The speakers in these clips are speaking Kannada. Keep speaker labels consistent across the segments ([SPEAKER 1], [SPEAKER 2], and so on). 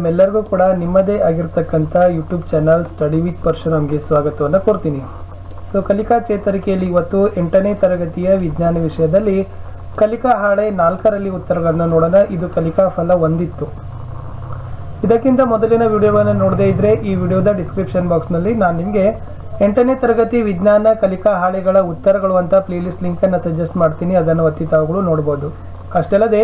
[SPEAKER 1] ನಿಮ್ಮೆಲ್ಲರಿಗೂ ಕೂಡ ನಿಮ್ಮದೇ ಆಗಿರ್ತಕ್ಕಂಥ ಯೂಟ್ಯೂಬ್ ಚಾನಲ್ ಸ್ಟಡಿ ವಿತ್ ಪರಶುರಾಮ್ಗೆ ಸ್ವಾಗತವನ್ನು ಕೊಡ್ತೀನಿ ಸೊ ಕಲಿಕಾ ಚೇತರಿಕೆಯಲ್ಲಿ ಇವತ್ತು ಎಂಟನೇ ತರಗತಿಯ ವಿಜ್ಞಾನ ವಿಷಯದಲ್ಲಿ ಕಲಿಕಾ ಹಾಳೆ ನಾಲ್ಕರಲ್ಲಿ ಉತ್ತರಗಳನ್ನು ನೋಡೋಣ. ಇದು ಕಲಿಕಾ ಫಲ ಒಂದಿತ್ತು. ಇದಕ್ಕಿಂತ ಮೊದಲಿನ ವಿಡಿಯೋಗಳನ್ನು ನೋಡದೇ ಇದ್ರೆ ಈ ವಿಡಿಯೋದ ಡಿಸ್ಕ್ರಿಪ್ಷನ್ ಬಾಕ್ಸ್ನಲ್ಲಿ ನಾನು ನಿಮಗೆ ಎಂಟನೇ ತರಗತಿ ವಿಜ್ಞಾನ ಕಲಿಕಾ ಹಾಳೆಗಳ ಉತ್ತರಗಳು ಅಂತ ಪ್ಲೇಲಿಸ್ಟ್ ಲಿಂಕನ್ನು ಸಜೆಸ್ಟ್ ಮಾಡ್ತೀನಿ. ಅದನ್ನು ಒತ್ತಿ ತಾವುಗಳು ನೋಡ್ಬೋದು. ಅಷ್ಟಲ್ಲದೆ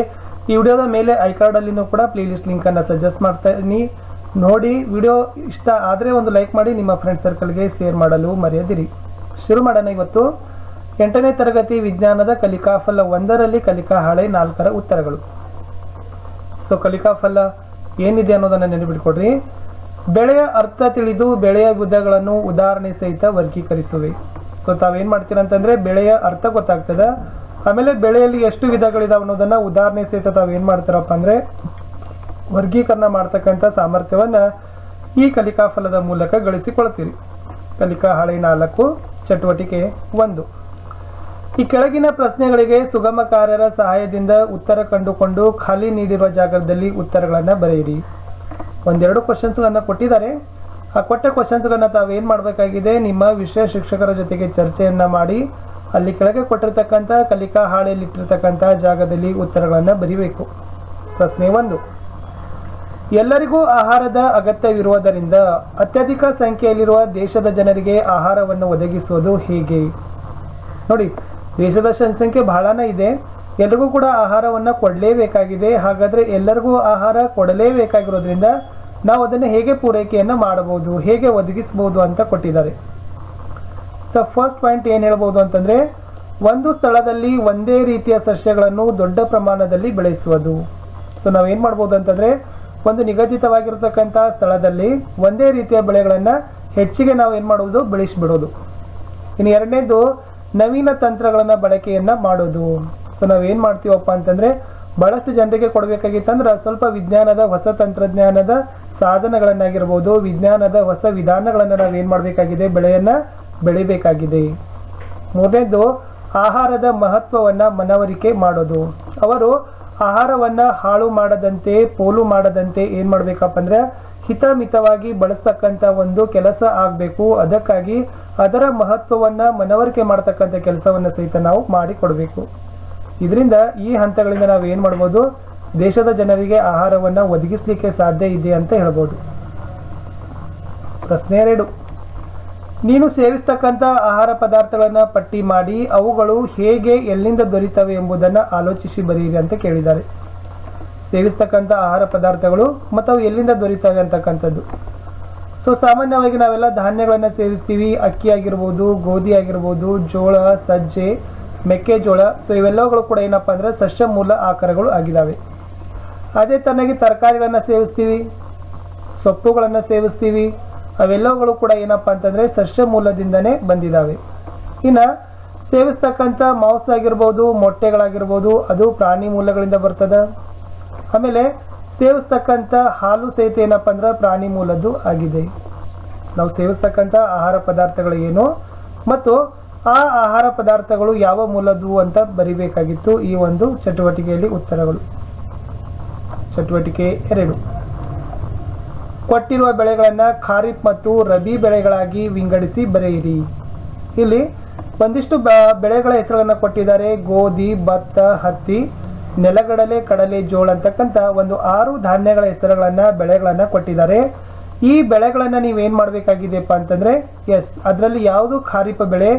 [SPEAKER 1] ಈ ವಿಡಿಯೋದ ಮೇಲೆ ಐಕಾರ್ಡಲ್ಲಿನೂ ಕೂಡ ಪ್ಲೇಲಿಸ್ಟ್ ಲಿಂಕನ್ನು ಸಜೆಸ್ಟ್ ಮಾಡ್ತೀನಿ. ನೋಡಿ, ವಿಡಿಯೋ ಇಷ್ಟ ಆದರೆ ಒಂದು ಲೈಕ್ ಮಾಡಿ, ನಿಮ್ಮ ಫ್ರೆಂಡ್ ಸರ್ಕಲ್ಗೆ ಶೇರ್ ಮಾಡಲು ಮರೆಯದಿರಿ. ಶುರು ಮಾಡೋಣ ಇವತ್ತು. ಎಂಟನೇ ತರಗತಿ ವಿಜ್ಞಾನದ ಕಲಿಕಾ ಫಲ ಒಂದರಲ್ಲಿ ಕಲಿಕಾ ಹಾಳೆ ನಾಲ್ಕರ ಉತ್ತರಗಳು. ಸೊ ಕಲಿಕಾ ಫಲ ಏನಿದೆ ಅನ್ನೋದನ್ನ ನೆನಪಿಟ್ಕೊಡ್ರಿ. ಬೆಳೆಯ ಅರ್ಥ ತಿಳಿದು ಬೆಳೆಯ ವಿಧಗಳನ್ನು ಉದಾಹರಣೆ ಸಹಿತ ವರ್ಗೀಕರಿಸುವೆ. ಸೊ, ತಾವೇನ್ ಮಾಡ್ತೀರ ಅಂತಂದ್ರೆ ಬೆಳೆಯ ಅರ್ಥ ಗೊತ್ತಾಗ್ತದ. ಆಮೇಲೆ ಬೆಳೆಯಲ್ಲಿ ಎಷ್ಟು ವಿಧಗಳಿದಾವೆ ಅನ್ನೋದನ್ನ ಉದಾಹರಣೆ ಸಹಿತ ತಾವೇನ್ ಮಾಡ್ತಾರಪ್ಪ ಅಂದ್ರೆ ವರ್ಗೀಕರಣ ಮಾಡ್ತಕ್ಕಂಥ ಸಾಮರ್ಥ್ಯವನ್ನ ಈ ಕಲಿಕಾ ಫಲದ ಮೂಲಕ ಗಳಿಸಿಕೊಳ್ತೀರಿ. ಕಲಿಕಾ ಹಳೆ ನಾಲ್ಕು, ಚಟುವಟಿಕೆ ಒಂದು. ಈ ಕೆಳಗಿನ ಪ್ರಶ್ನೆಗಳಿಗೆ ಸುಗಮಕಾರರ ಸಹಾಯದಿಂದ ಉತ್ತರ ಕಂಡುಕೊಂಡು ಖಾಲಿ ನೀಡಿರುವ ಜಾಗದಲ್ಲಿ ಉತ್ತರಗಳನ್ನು ಬರೆಯಿರಿ. ಒಂದೆರಡು ಕ್ವಶನ್ಸ್ಗಳನ್ನು ಕೊಟ್ಟಿದ್ದಾರೆ. ಆ ಕೊಟ್ಟ ಕ್ವಶನ್ಸ್ಗಳನ್ನ ತಾವೇನು ಮಾಡಬೇಕಾಗಿದೆ? ನಿಮ್ಮ ವಿಷಯ ಶಿಕ್ಷಕರ ಜೊತೆಗೆ ಚರ್ಚೆಯನ್ನ ಮಾಡಿ ಅಲ್ಲಿ ಕೆಳಗೆ ಕೊಟ್ಟಿರ್ತಕ್ಕಂಥ ಕಲಿಕಾ ಹಾಳೆಯಲ್ಲಿ ಇಟ್ಟಿರ್ತಕ್ಕಂಥ ಜಾಗದಲ್ಲಿ ಉತ್ತರಗಳನ್ನು ಬರೀಬೇಕು. ಪ್ರಶ್ನೆ ಒಂದು. ಎಲ್ಲರಿಗೂ ಆಹಾರದ ಅಗತ್ಯವಿರುವುದರಿಂದ ಅತ್ಯಧಿಕ ಸಂಖ್ಯೆಯಲ್ಲಿರುವ ದೇಶದ ಜನರಿಗೆ ಆಹಾರವನ್ನು ಒದಗಿಸುವುದು ಹೇಗೆ? ನೋಡಿ, ದೇಶದ ಜನಸಂಖ್ಯೆ ಬಹಳನೇ ಇದೆ. ಎಲ್ರಿಗೂ ಕೂಡ ಆಹಾರವನ್ನು ಕೊಡಲೇಬೇಕಾಗಿದೆ. ಹಾಗಾದ್ರೆ ಎಲ್ಲರಿಗೂ ಆಹಾರ ಕೊಡಲೇಬೇಕಾಗಿರೋದ್ರಿಂದ ನಾವು ಅದನ್ನು ಹೇಗೆ ಪೂರೈಕೆಯನ್ನು ಮಾಡಬಹುದು, ಹೇಗೆ ಒದಗಿಸಬಹುದು ಅಂತ ಕೊಟ್ಟಿದ್ದಾರೆ. ಸೊ ಫಸ್ಟ್ ಪಾಯಿಂಟ್ ಏನು ಹೇಳ್ಬೋದು ಅಂತಂದ್ರೆ, ಒಂದು ಸ್ಥಳದಲ್ಲಿ ಒಂದೇ ರೀತಿಯ ಸಸ್ಯಗಳನ್ನು ದೊಡ್ಡ ಪ್ರಮಾಣದಲ್ಲಿ ಬೆಳೆಸುವುದು. ಸೊ ನಾವೇನು ಮಾಡ್ಬೋದು ಅಂತಂದ್ರೆ, ಒಂದು ನಿಗದಿತವಾಗಿರ್ತಕ್ಕಂಥ ಸ್ಥಳದಲ್ಲಿ ಒಂದೇ ರೀತಿಯ ಬೆಳೆಗಳನ್ನು ಹೆಚ್ಚಿಗೆ ನಾವು ಏನು ಮಾಡುವುದು? ಬೆಳೆಸಿಬಿಡೋದು. ಇನ್ನು ಎರಡನೇದು, ನವೀನ ತಂತ್ರಗಳನ್ನ ಬಳಕೆಯನ್ನ ಮಾಡೋದು. ಸೊ ನಾವೇನು ಮಾಡ್ತೀವಪ್ಪ ಅಂತಂದ್ರೆ, ಬಹಳಷ್ಟು ಜನರಿಗೆ ಕೊಡಬೇಕಾಗಿತ್ತಂದ್ರೆ ಸ್ವಲ್ಪ ವಿಜ್ಞಾನದ ಹೊಸ ತಂತ್ರಜ್ಞಾನದ ಸಾಧನಗಳನ್ನಾಗಿರ್ಬೋದು, ವಿಜ್ಞಾನದ ಹೊಸ ವಿಧಾನಗಳನ್ನ ನಾವೇನು ಮಾಡಬೇಕಾಗಿದೆ? ಬೆಳೆಯನ್ನ ಬೆಳಿಬೇಕಾಗಿದೆ. ಮೊದಲು ಆಹಾರದ ಮಹತ್ವವನ್ನ ಮನವರಿಕೆ ಮಾಡೋದು. ಅವರು ಆಹಾರವನ್ನ ಹಾಳು ಮಾಡದಂತೆ, ಪೋಲು ಮಾಡದಂತೆ ಏನು ಮಾಡಬೇಕಪ್ಪ ಅಂದ್ರೆ ಹಿತಮಿತವಾಗಿ ಬಳಸ್ತಕ್ಕಂಥ ಒಂದು ಕೆಲಸ ಆಗಬೇಕು. ಅದಕ್ಕಾಗಿ ಅದರ ಮಹತ್ವವನ್ನ ಮನವರಿಕೆ ಮಾಡ್ತಕ್ಕಂಥ ಕೆಲಸವನ್ನ ಸಹಿತ ನಾವು ಮಾಡಿಕೊಡಬೇಕು. ಇದರಿಂದ ಈ ಹಂತಗಳಿಂದ ನಾವು ಏನು ಮಾಡ್ಬೋದು? ದೇಶದ ಜನರಿಗೆ ಆಹಾರವನ್ನ ಒದಗಿಸಲಿಕ್ಕೆ ಸಾಧ್ಯ ಇದೆ ಅಂತ ಹೇಳ್ಬೋದು. ಪ್ರಶ್ನೆ ಎರಡು. ನೀನು ಸೇವಿಸ್ತಕ್ಕಂಥ ಆಹಾರ ಪದಾರ್ಥಗಳನ್ನು ಪಟ್ಟಿ ಮಾಡಿ ಅವುಗಳು ಹೇಗೆ ಎಲ್ಲಿಂದ ದೊರೀತವೆ ಎಂಬುದನ್ನು ಆಲೋಚಿಸಿ ಬರೆಯಿರಿ ಅಂತ ಕೇಳಿದ್ದಾರೆ. ಸೇವಿಸ್ತಕ್ಕಂಥ ಆಹಾರ ಪದಾರ್ಥಗಳು ಮತ್ತು ಅವು ಎಲ್ಲಿಂದ ದೊರೀತವೆ ಅಂತಕ್ಕಂಥದ್ದು. ಸೊ ಸಾಮಾನ್ಯವಾಗಿ ನಾವೆಲ್ಲ ಧಾನ್ಯಗಳನ್ನು ಸೇವಿಸ್ತೀವಿ, ಅಕ್ಕಿ ಆಗಿರ್ಬೋದು, ಗೋಧಿ ಆಗಿರ್ಬೋದು, ಜೋಳ, ಸಜ್ಜೆ, ಮೆಕ್ಕೆಜೋಳ ಸೊ ಇವೆಲ್ಲವುಗಳು ಕೂಡ ಏನಪ್ಪ ಅಂದರೆ ಸಸ್ಯ ಮೂಲ ಆಕಾರಗಳು ಆಗಿದ್ದಾವೆ ಅದೇ ತನಗೆ ತರಕಾರಿಗಳನ್ನು ಸೇವಿಸ್ತೀವಿ, ಸೊಪ್ಪುಗಳನ್ನು ಸೇವಿಸ್ತೀವಿ ಅವೆಲ್ಲವುಗಳು ಕೂಡ ಏನಪ್ಪ ಅಂತಂದ್ರೆ ಸಸ್ಯ ಮೂಲದಿಂದನೇ ಬಂದಿದ್ದಾವೆ ಇನ್ನು ಸೇವಿಸ್ತಕ್ಕಂಥ ಮಾಂಸ ಆಗಿರ್ಬೋದು, ಮೊಟ್ಟೆಗಳಾಗಿರ್ಬೋದು, ಅದು ಪ್ರಾಣಿ ಮೂಲಗಳಿಂದ ಬರ್ತದ. ಆಮೇಲೆ ಸೇವಿಸ್ತಕ್ಕಂಥ ಹಾಲು ಸಹಿತ ಏನಪ್ಪ ಅಂದ್ರೆ ಪ್ರಾಣಿ ಮೂಲದ್ದು ಆಗಿದೆ. ನಾವು ಸೇವಿಸ್ತಕ್ಕಂಥ ಆಹಾರ ಪದಾರ್ಥಗಳು ಏನು, ಮತ್ತು ಆ ಆಹಾರ ಪದಾರ್ಥಗಳು ಯಾವ ಮೂಲದ್ದು ಅಂತ ಬರಿಬೇಕಾಗಿತ್ತು ಈ ಒಂದು ಚಟುವಟಿಕೆಯಲ್ಲಿ ಉತ್ತರಗಳು. ಚಟುವಟಿಕೆ ಎರಡು. ಕೊಟ್ಟಿರುವ ಬೆಳೆಗಳನ್ನು ಖಾರಿಫ್ ಮತ್ತು ರಬಿ ಬೆಳೆಗಳಾಗಿ ವಿಂಗಡಿಸಿ ಬರೆಯಿರಿ ಇಲ್ಲಿ ಒಂದಿಷ್ಟು ಬೆಳೆಗಳ ಹೆಸರುಗಳನ್ನು ಕೊಟ್ಟಿದ್ದಾರೆ. ಗೋಧಿ, ಭತ್ತ, ಹತ್ತಿ, ನೆಲಗಡಲೆ, ಕಡಲೆ, ಜೋಳ ಅಂತಕ್ಕಂಥ ಒಂದು ಆರು ಧಾನ್ಯಗಳ ಹೆಸರುಗಳನ್ನು ಬೆಳೆಗಳನ್ನು ಕೊಟ್ಟಿದ್ದಾರೆ. ಈ ಬೆಳೆಗಳನ್ನು ನೀವೇನು ಮಾಡಬೇಕಾಗಿದೆಯಪ್ಪ ಅಂತಂದ್ರೆ, ಎಸ್, ಅದರಲ್ಲಿ ಯಾವುದು ಖಾರಿಫ್ ಬೆಳೆ,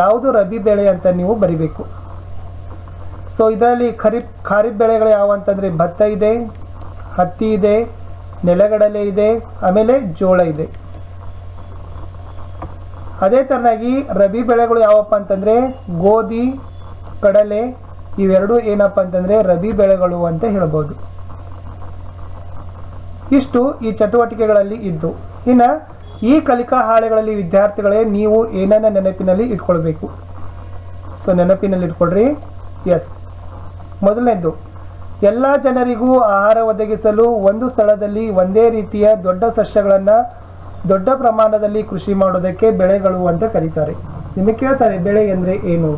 [SPEAKER 1] ಯಾವುದು ರಬಿ ಬೆಳೆ ಅಂತ ನೀವು ಬರಿಬೇಕು. ಸೊ ಇದರಲ್ಲಿ ಖರೀಫ್ ಖಾರಿಫ್ ಬೆಳೆಗಳು ಯಾವ ಅಂತಂದ್ರೆ ಭತ್ತ ಇದೆ, ಹತ್ತಿ ಇದೆ ನೆಲಗಡಲೆ ಇದೆ, ಆಮೇಲೆ ಜೋಳ ಇದೆ. ಅದೇ ತರನಾಗಿ ರಬಿ ಬೆಳೆಗಳು ಯಾವಪ್ಪ ಅಂತಂದ್ರೆ ಗೋಧಿ, ಕಡಲೆ ಇವೆರಡು ಏನಪ್ಪ ಅಂತಂದ್ರೆ ರಬಿ ಬೆಳೆಗಳು ಅಂತ ಹೇಳ್ಬೋದು. ಇಷ್ಟು ಈ ಚಟುವಟಿಕೆಗಳಲ್ಲಿ ಇದ್ದು. ಇನ್ನು ಈ ಕಲಿಕಾ ಹಾಳೆಗಳಲ್ಲಿ ವಿದ್ಯಾರ್ಥಿಗಳೇ ನೀವು ಏನನ್ನ ನೆನಪಿನಲ್ಲಿ ಇಟ್ಕೊಳ್ಬೇಕು. ಸೊ ನೆನಪಿನಲ್ಲಿ ಇಟ್ಕೊಳ್ರಿ ಎಸ್ ಮೊದಲನೇದು ಎಲ್ಲ ಜನರಿಗೂ ಆಹಾರ ಒದಗಿಸಲು ಒಂದು ಸ್ಥಳದಲ್ಲಿ ಒಂದೇ ರೀತಿಯ ದೊಡ್ಡ ಸಸ್ಯಗಳನ್ನು ದೊಡ್ಡ ಪ್ರಮಾಣದಲ್ಲಿ ಕೃಷಿ ಮಾಡೋದಕ್ಕೆ ಬೆಳೆಗಳು ಅಂತ ಕರೀತಾರೆ. ನಿಮಗೆ ಕೇಳ್ತಾರೆ, ಬೆಳೆ ಅಂದರೆ ಏನು?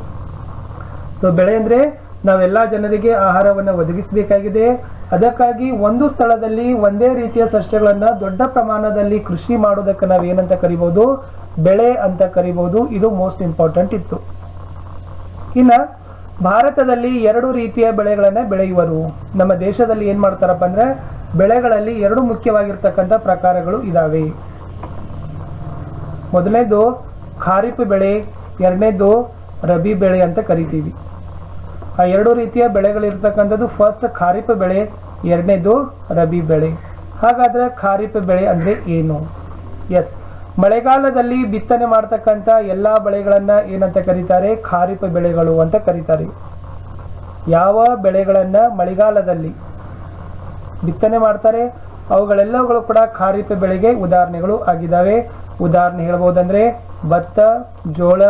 [SPEAKER 1] ಸೊ ಬೆಳೆ ಅಂದರೆ ನಾವೆಲ್ಲ ಜನರಿಗೆ ಆಹಾರವನ್ನು ಒದಗಿಸಬೇಕಾಗಿದೆ. ಅದಕ್ಕಾಗಿ ಒಂದು ಸ್ಥಳದಲ್ಲಿ ಒಂದೇ ರೀತಿಯ ಸಸ್ಯಗಳನ್ನು ದೊಡ್ಡ ಪ್ರಮಾಣದಲ್ಲಿ ಕೃಷಿ ಮಾಡೋದಕ್ಕೆ ನಾವು ಏನಂತ ಕರಿಬಹುದು ಬೆಳೆ ಅಂತ ಕರಿಬಹುದು ಇದು ಮೋಸ್ಟ್ ಇಂಪಾರ್ಟೆಂಟ್ ಇತ್ತು. ಇನ್ನ ಭಾರತದಲ್ಲಿ ಎರಡು ರೀತಿಯ ಬೆಳೆಗಳನ್ನ ಬೆಳೆಯುವರು. ನಮ್ಮ ದೇಶದಲ್ಲಿ ಏನು ಮಾಡ್ತಾರಪ್ಪ ಅಂದ್ರೆ, ಬೆಳೆಗಳಲ್ಲಿ ಎರಡು ಮುಖ್ಯವಾಗಿರ್ತಕ್ಕಂಥ ಪ್ರಕಾರಗಳು ಇದಾವೆ. ಮೊದಲನೇದು ಖಾರಿಫ್ ಬೆಳೆ, ಎರಡನೇದು ರಬಿ ಬೆಳೆ ಅಂತ ಕರಿತೀವಿ. ಆ ಎರಡು ರೀತಿಯ ಬೆಳೆಗಳಿರ್ತಕ್ಕಂಥದ್ದು ಫಸ್ಟ್ ಖಾರಿಫ್ ಬೆಳೆ, ಎರಡನೇದು ರಬಿ ಬೆಳೆ. ಹಾಗಾದ್ರೆ ಖಾರಿಫ್ ಬೆಳೆ ಅಂದ್ರೆ ಏನು? ಎಸ್ ಮಳೆಗಾಲದಲ್ಲಿ ಬಿತ್ತನೆ ಮಾಡ್ತಕ್ಕಂಥ ಎಲ್ಲ ಬೆಳೆಗಳನ್ನ ಏನಂತ ಕರೀತಾರೆ? ಖಾರಿಫ್ ಬೆಳೆಗಳು ಅಂತ ಕರೀತಾರೆ. ಯಾವ ಬೆಳೆಗಳನ್ನ ಮಳೆಗಾಲದಲ್ಲಿ ಬಿತ್ತನೆ ಮಾಡ್ತಾರೆ? ಅವುಗಳೆಲ್ಲವುಗಳು ಕೂಡ ಖಾರಿಫ್ ಬೆಳೆಗೆ ಉದಾಹರಣೆಗಳು ಆಗಿದ್ದಾವೆ. ಉದಾಹರಣೆ ಹೇಳ್ಬೋದಂದ್ರೆ ಭತ್ತ, ಜೋಳ,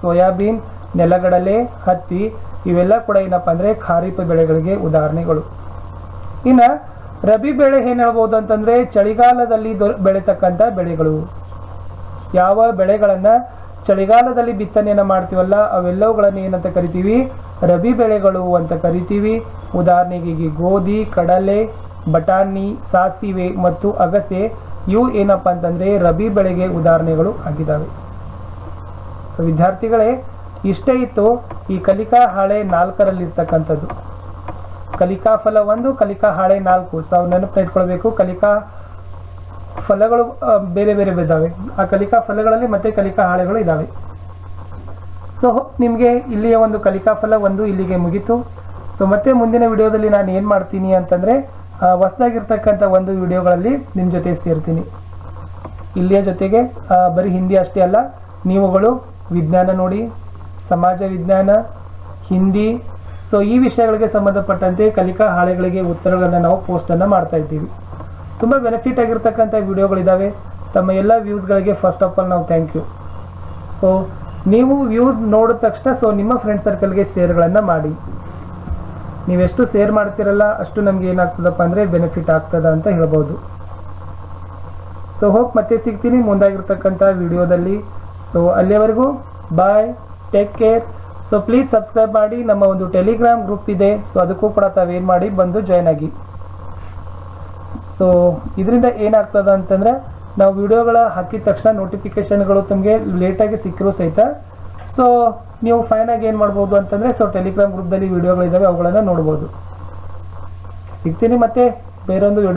[SPEAKER 1] ಸೋಯಾಬೀನ್, ನೆಲಗಡಲೆ, ಹತ್ತಿ ಇವೆಲ್ಲ ಕೂಡ ಏನಪ್ಪ ಅಂದ್ರೆ ಖಾರಿಫ್ ಬೆಳೆಗಳಿಗೆ ಉದಾಹರಣೆಗಳು. ಇನ್ನ ರಬಿ ಬೆಳೆ ಏನ್ ಹೇಳ್ಬೋದು ಅಂತಂದ್ರೆ ಚಳಿಗಾಲದಲ್ಲಿ ಬೆಳೀತಕ್ಕಂಥ ಬೆಳೆಗಳು. ಯಾವ ಬೆಳೆಗಳನ್ನ ಚಳಿಗಾಲದಲ್ಲಿ ಬಿತ್ತನೆಯನ್ನ ಮಾಡ್ತೀವಲ್ಲ, ಅವೆಲ್ಲವುಗಳನ್ನ ಏನಂತ ಕರಿತೀವಿ? ರಬಿ ಬೆಳೆಗಳು ಅಂತ ಕರಿತೀವಿ. ಉದಾಹರಣೆಗೆ ಗೋಧಿ, ಕಡಲೆ, ಬಟಾಣಿ, ಸಾಸಿವೆ ಮತ್ತು ಅಗಸೆ, ಇವು ಏನಪ್ಪ ಅಂತಂದ್ರೆ ರಬಿ ಬೆಳೆಗೆ ಉದಾಹರಣೆಗಳು ಆಗಿದ್ದಾವೆ ಸೊ ವಿದ್ಯಾರ್ಥಿಗಳೇ, ಇಷ್ಟೇ ಇತ್ತು ಈ ಕಲಿಕಾ ಹಾಳೆ ನಾಲ್ಕರಲ್ಲಿರ್ತಕ್ಕಂಥದ್ದು. ಕಲಿಕಾ ಫಲ ಒಂದು, ಕಲಿಕಾ ಹಾಳೆ ನಾಲ್ಕು. ಸೊ ನೆನಪು ಇಟ್ಕೊಳ್ಬೇಕು ಕಲಿಕಾ ಫಲಗಳು ಬೇರೆ ಬೇರೆ ಇದ್ದಾವೆ ಆ ಕಲಿಕಾ ಫಲಗಳಲ್ಲಿ ಮತ್ತೆ ಕಲಿಕಾ ಹಾಳೆಗಳು ಇದ್ದಾವೆ ಸೊ ನಿಮಗೆ ಇಲ್ಲಿಯ ಒಂದು ಕಲಿಕಾ ಫಲ ಒಂದು ಇಲ್ಲಿಗೆ ಮುಗೀತು. ಸೊ ಮತ್ತೆ ಮುಂದಿನ ವಿಡಿಯೋದಲ್ಲಿ ನಾನು ಏನು ಮಾಡ್ತೀನಿ ಅಂತಂದರೆ ಹೊಸದಾಗಿರ್ತಕ್ಕಂಥ ಒಂದು ವಿಡಿಯೋಗಳಲ್ಲಿ ನಿಮ್ಮ ಜೊತೆ ಸೇರ್ತೀನಿ. ಇಲ್ಲಿಯ ಜೊತೆಗೆ ಬರೀ ಹಿಂದಿ ಅಷ್ಟೇ ಅಲ್ಲ, ನೀವುಗಳು ವಿಜ್ಞಾನ ನೋಡಿ, ಸಮಾಜ ವಿಜ್ಞಾನ, ಹಿಂದಿ ಸೊ ಈ ವಿಷಯಗಳಿಗೆ ಸಂಬಂಧಪಟ್ಟಂತೆ ಕಲಿಕಾ ಹಾಳೆಗಳಿಗೆ ಉತ್ತರಗಳನ್ನು ನಾವು ಪೋಸ್ಟನ್ನು ಮಾಡ್ತಾ ಇದ್ದೀವಿ. ತುಂಬ ಬೆನಿಫಿಟ್ ಆಗಿರ್ತಕ್ಕಂಥ ವಿಡಿಯೋಗಳಿದ್ದಾವೆ ತಮ್ಮ ಎಲ್ಲ ವ್ಯೂಸ್ಗಳಿಗೆ ಫಸ್ಟ್ ಆಫ್ ಆಲ್ ನಾವು ಥ್ಯಾಂಕ್ ಯು ಸೊ ನೀವು ವ್ಯೂಸ್ ನೋಡಿದ ತಕ್ಷಣ ಸೊ ನಿಮ್ಮ ಫ್ರೆಂಡ್ ಸರ್ಕಲ್ಗೆ ಶೇರ್ಗಳನ್ನು ಮಾಡಿ. ನೀವೆಷ್ಟು ಶೇರ್ ಮಾಡ್ತಿರಲ್ಲ, ಅಷ್ಟು ನಮ್ಗೆ ಏನಾಗ್ತದಪ್ಪ ಅಂದರೆ ಬೆನಿಫಿಟ್ ಆಗ್ತದ ಅಂತ ಹೇಳ್ಬೋದು. ಸೊ ಹೋಪ್ ಮತ್ತೆ ಸಿಗ್ತೀನಿ ಮುಂದಾಗಿರ್ತಕ್ಕಂಥ ವಿಡಿಯೋದಲ್ಲಿ. ಸೊ ಅಲ್ಲಿಯವರೆಗೂ bye take care so please subscribe ಮಾಡಿ, ನಮ್ಮ ಒಂದು ಟೆಲಿಗ್ರಾಮ್ ಗ್ರೂಪ್ ಇದೆ. ಸೊ ಅದಕ್ಕೂ ಕೂಡ ತಾವೇನು ಮಾಡಿ, ಬಂದು ಜಾಯ್ನ್ ಆಗಿ. ಸೊ ಇದರಿಂದ ಏನಾಗ್ತದ ಅಂತಂದ್ರೆ ನಾವು ವಿಡಿಯೋಗಳ ಹಾಕಿದ ತಕ್ಷಣ ನೋಟಿಫಿಕೇಷನ್ಗಳು ತಮಗೆ ಲೇಟಾಗಿ ಸಿಕ್ಕಿರೋ ಸಹಿತ ಸೊ ನೀವು ಫೈನಾಗಿ ಏನು ಮಾಡ್ಬೋದು ಅಂತಂದರೆ ಸೊ ಟೆಲಿಗ್ರಾಮ್ ಗ್ರೂಪ್ದಲ್ಲಿ ವಿಡಿಯೋಗಳಿದ್ದಾವೆ ಅವುಗಳನ್ನು ನೋಡ್ಬೋದು. ಸಿಗ್ತೀನಿ ಮತ್ತೆ ಬೇರೊಂದು